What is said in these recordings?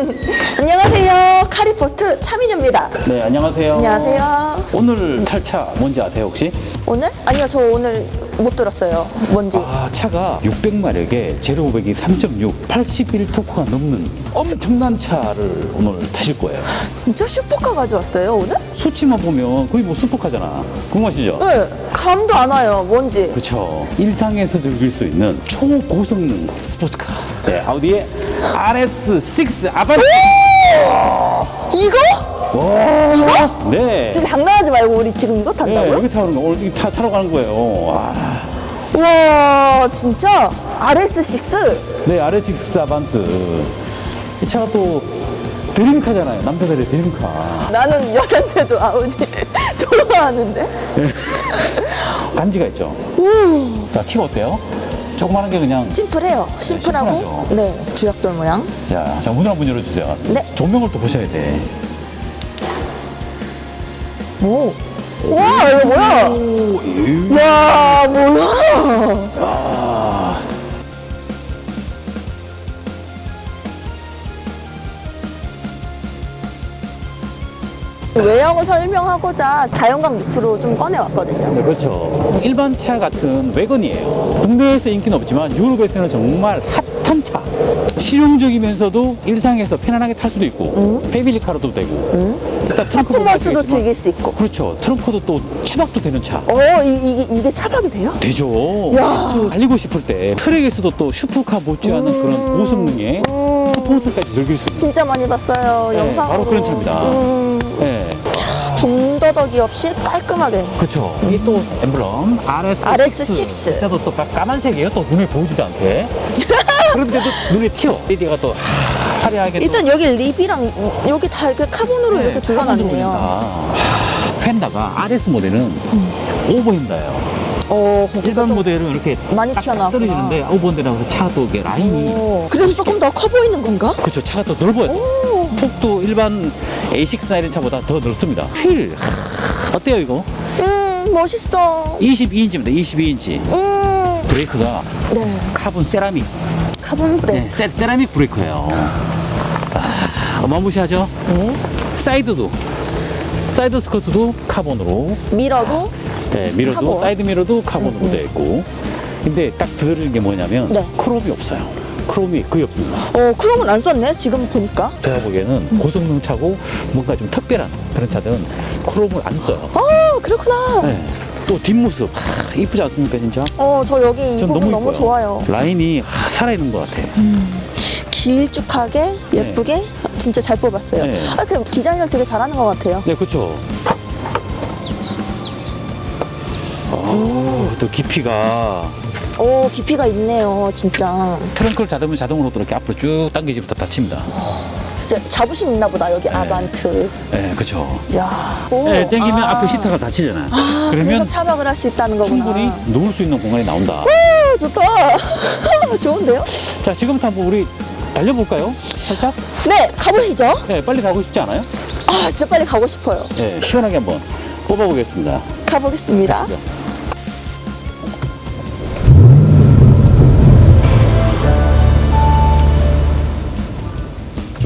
안녕하세요. 카리포트 차민유입니다. 네, 안녕하세요. 안녕하세요. 오늘 탈 차 뭔지 아세요, 혹시? 오늘? 아니요, 저 오늘 못 들었어요. 뭔지. 아, 차가 600마력에 제로 500이 3.6, 81토크가 넘는 엄청난 차를 오늘 타실 거예요. 진짜 슈퍼카 가져왔어요, 오늘? 수치만 보면 거의 뭐 슈퍼카잖아. 궁금하시죠? 네, 감도 안 와요. 뭔지. 그렇죠. 일상에서 즐길 수 있는 초고성능 스포츠카. 네, 아우디의 RS6 아반떼. 이거? 이거? 네. 진짜 장난하지 말고 우리 지금 이거 네, 탄다고요? 여기 타는 거 오늘 타, 타러 가는 거예요. 와. 우와, 진짜? RS6? 네, RS6 아반트. 이 차가 또 드림카잖아요. 남자들의 드림카. 나는 여잔데도 아우디 좋아하는데? 간지가 있죠. 자, 키가 어때요? 조그마한 게 그냥. 심플해요. 심플하고. 심플하죠. 네, 주약돌 모양. 자, 자, 문을 한번 열어주세요. 네. 조명을 또 보셔야 돼. 오. 와, 이거 뭐야? 오, 에이. 야, 뭐야? 외형을 설명하고자 자연광 루프로 좀 꺼내왔거든요. 네, 그렇죠. 일반 차 같은 외건이에요. 국내에서 인기는 없지만 유럽에서는 정말 핫한 차. 실용적이면서도 일상에서 편안하게 탈 수도 있고, 패밀리카로도 되고, 일단 트렁크도 퍼포먼스도 가지고 즐길 수 있고. 그렇죠. 트렁크도 또 차박도 되는 차. 어, 이, 이게, 이게 차박이 돼요? 되죠. 야. 또 달리고 싶을 때 트랙에서도 또 슈퍼카 못지않은 그런 고성능의 음, 퍼포먼스까지 즐길 수 있는. 진짜 많이 봤어요. 네, 영상으로. 바로 그런 차입니다. 음, 네. 군더더기 없이 깔끔하게. 그렇죠. 이또 엠블럼 RS6. RS6. 진짜도 또 까- 까만색이에요. 또 눈에 보이지도 않게. 그런데도 눈에 튀어. 레디가 또 하- 화려하게 또 일단 여기 립이랑 여기 다 이렇게 카본으로 네, 이렇게 둘러놨네요. 펜다가 RS 모델은 오버핸다예요. 어, 일반 모델은 이렇게 많이 딱 튀어나왔구나. 떨어지는데 오버핸드라고 차가 또 이게 라인이 오, 그래서 조금 더 커 보이는 건가? 그렇죠. 차가 더 넓어요. 오, 폭도 일반 A6나 이런 차보다 더 넓습니다. 휠 하, 어때요 이거? 음, 멋있어. 22인치입니다. 22인치. 음, 브레이크가 네. 카본 세라믹. 카본 브레이크. 네, 세, 세라믹 브레이크예요. 아, 어마무시하죠? 네. 사이드도 사이드 스커트도 카본으로 미러도 네, 미러도 카본. 사이드 미러도 카본으로 되어 있고 근데 딱 두드러진 게 뭐냐면 네. 크롬이 없어요. 크롬이 거의 없습니다. 어, 크롬은 안 썼네, 지금 보니까. 제가 보기에는 고성능 차고 뭔가 좀 특별한 그런 차들은 크롬을 안 써요. 어, 그렇구나. 네. 또 뒷모습 하, 이쁘지 않습니까 진짜? 어, 저 여기 이 전 부분 너무, 이뻐요. 좋아요. 라인이 하, 살아있는 것 같아. 길쭉하게, 예쁘게, 진짜 잘 뽑았어요. 네. 아, 그 디자인을 되게 잘하는 것 같아요. 네, 그렇죠. 오, 또 깊이가 오, 깊이가 있네요, 진짜. 트렁크를 닫으면 자동으로 또 이렇게 앞으로 쭉 당기지부터 닫힙니다. 진짜 자부심 있나 보다, 여기 아반트. 네, 그렇죠. 야. 오, 네, 당기면 아. 앞에 시트가 닫히잖아요. 아, 그래서 그러면 차박을 할 수 있다는 거구나. 충분히 누울 수 있는 공간이 나온다. 아, 좋다. 좋은데요? 자, 지금부터 한번 우리 달려볼까요? 살짝? 네, 가보시죠. 네, 빨리 가고 싶지 않아요? 아, 진짜 빨리 가고 싶어요. 네, 시원하게 한번 뽑아보겠습니다. 가보겠습니다.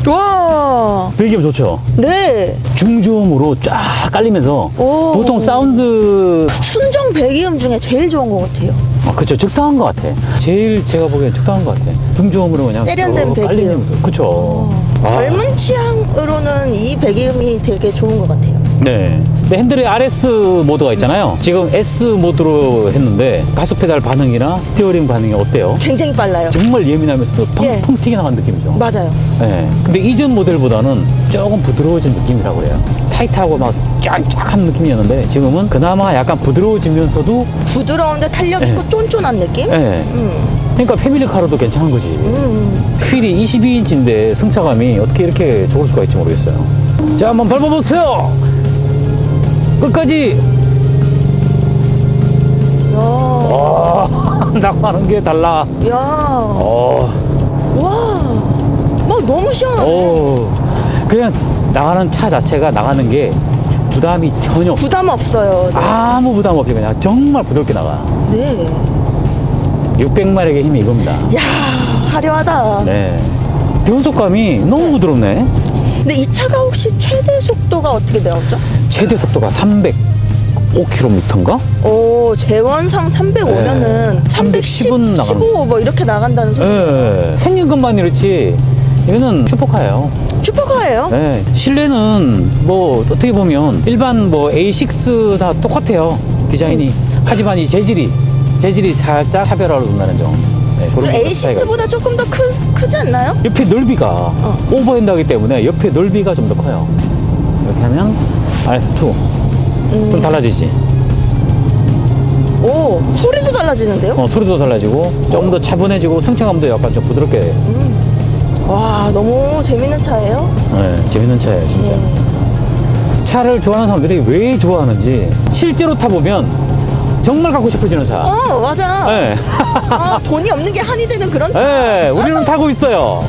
와, 배기음 좋죠? 네. 중저음으로 쫙 깔리면서 오. 보통 사운드 순정 배기음 중에 제일 좋은 것 같아요. 아, 그쵸. 적당한 것 같아. 제일 제가 보기엔 적당한 것 같아. 중저음으로 그냥 세련된 쭉 배기음. 깔리면서. 그쵸. 아, 젊은 취향으로는 이 배기음이 되게 좋은 것 같아요. 네. 근데 핸들에 RS 모드가 있잖아요. 지금 S 모드로 했는데 가속 페달 반응이나 스티어링 반응이 어때요? 굉장히 빨라요. 정말 예민하면서도 예. 펑펑 튀겨나간 느낌이죠. 맞아요. 네. 근데 이전 모델보다는 조금 부드러워진 느낌이라고 그래요. 타이트하고 막 쫙쫙한 느낌이었는데 지금은 그나마 약간 부드러워지면서도 부드러운데 탄력 있고 네. 쫀쫀한 느낌? 네. 음, 그러니까 패밀리카로도 괜찮은 거지. 음. 휠이 22인치인데 승차감이 어떻게 이렇게 좋을 수가 있지 모르겠어요. 자, 한번 밟아보세요. 끝까지. 야, 아, 나가는 게 달라. 야, 어, 와, 막 너무 시원하네. 어, 그냥 나가는 차 자체가 나가는 게 부담이 전혀 없어. 부담 없어요. 아무 부담 없이 그냥 정말 부드럽게 나가. 네. 600마력의 힘이 이겁니다. 야, 화려하다. 네. 변속감이 너무 부드럽네. 근데 이 차가 혹시 최대 속도가 어떻게 되었죠? 최대 속도가 305km인가? 오, 재원상 305면은 네. 310, 310은 나가는 15, 뭐 이렇게 나간다는 소리. 예. 생긴 것만 이렇지. 이거는 슈퍼카예요. 슈퍼카예요? 네. 실내는 뭐 어떻게 보면 일반 뭐 A6 다 똑같아요. 디자인이. 하지만 이 재질이 재질이 살짝 차별화를 둔다는 점. 네, 그리고 그런 차이가 있어요. A6보다 조금 더 크, 크지 않나요? 옆에 넓이가 오버핸드 하기 때문에 옆에 넓이가 좀 더 커요. 이렇게 하면 RS2 좀 달라지지. 오, 소리도 달라지는데요? 어, 소리도 달라지고 좀더 차분해지고 승차감도 약간 좀 부드럽게. 와, 너무 재밌는 차예요. 네, 재밌는 차예요, 진짜. 차를 좋아하는 사람들이 왜 좋아하는지 실제로 타보면 정말 갖고 싶어지는 차. 어, 맞아. 네. 아, 돈이 없는 게 한이 되는 그런 차. 네, 우리는 타고 있어요.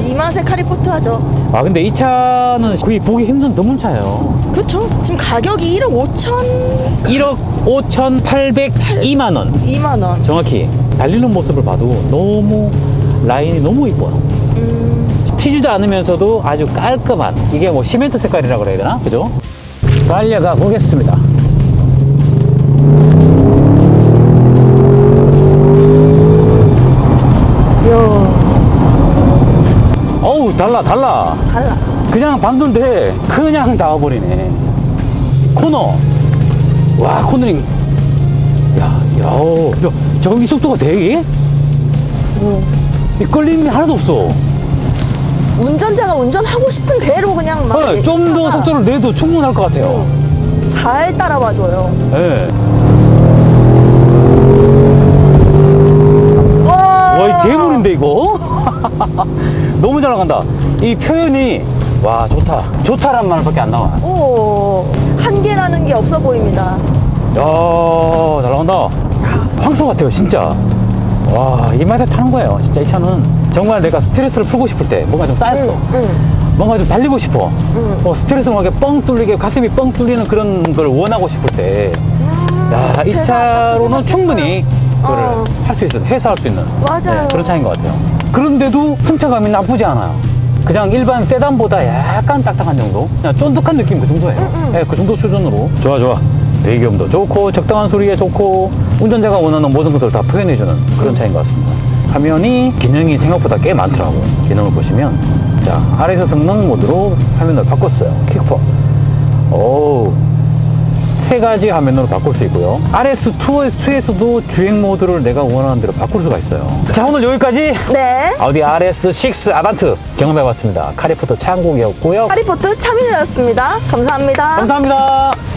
이 맛에 카리포트 하죠. 아, 근데 이 차는 거의 보기 힘든 드문 차예요. 그쵸? 지금 가격이 1억 5천 1억 5,802만 원. 2만 원. 정확히 달리는 모습을 봐도 너무 라인이 너무 이뻐요. 음, 튀지도 않으면서도 아주 깔끔한 이게 뭐 시멘트 색깔이라고 그래야 되나? 그죠? 달려가 보겠습니다. 달라, 달라. 달라. 그냥 밟는데 그냥 나와버리네. 코너. 와, 코너링. 야, 야, 어, 야, 저기 속도가 되게? 이 끌림이 하나도 없어. 운전자가 운전하고 싶은 대로 그냥 막. 네, 좀더 차가 속도를 내도 충분할 것 같아요. 잘 따라와줘요. 네. 나간다. 이 표현이, 와, 좋다. 좋다란 말밖에 안 나와. 오, 한계라는 게 없어 보입니다. 야, 잘 나간다. 황소 같아요, 진짜. 와, 이 맛에 타는 거예요. 진짜 이 차는 정말 내가 스트레스를 풀고 싶을 때 뭔가 좀 쌓였어. 응. 뭔가 좀 달리고 싶어. 응. 어, 스트레스가 이렇게 뻥 뚫리게 가슴이 뻥 뚫리는 그런 걸 원하고 싶을 때. 야, 이 제가 차로는 충분히 그거를 어. 할 수 있어요. 회수할 수 있는. 네, 맞아요. 그런 차인 것 같아요. 그런데도 승차감이 나쁘지 않아요. 그냥 일반 세단보다 약간 딱딱한 정도? 그냥 쫀득한 느낌 그 정도예요. 네, 그 정도 수준으로. 좋아, 좋아. 배기음도 좋고, 적당한 소리에 좋고, 운전자가 원하는 모든 것들을 다 표현해주는 그런 차인 것 같습니다. 화면이 기능이 생각보다 꽤 많더라고요. 기능을 보시면. 자, RS 성능 모드로 화면을 바꿨어요. 킥퍼. 오, 세 가지 화면으로 바꿀 수 있고요. RS2에서도 주행 모드를 내가 원하는 대로 바꿀 수가 있어요. 자, 오늘 여기까지 네. 아우디 RS6 아반트 경험해봤습니다. 카리포트 창곡이었고요. 하리포트 차민이었습니다. 감사합니다. 감사합니다.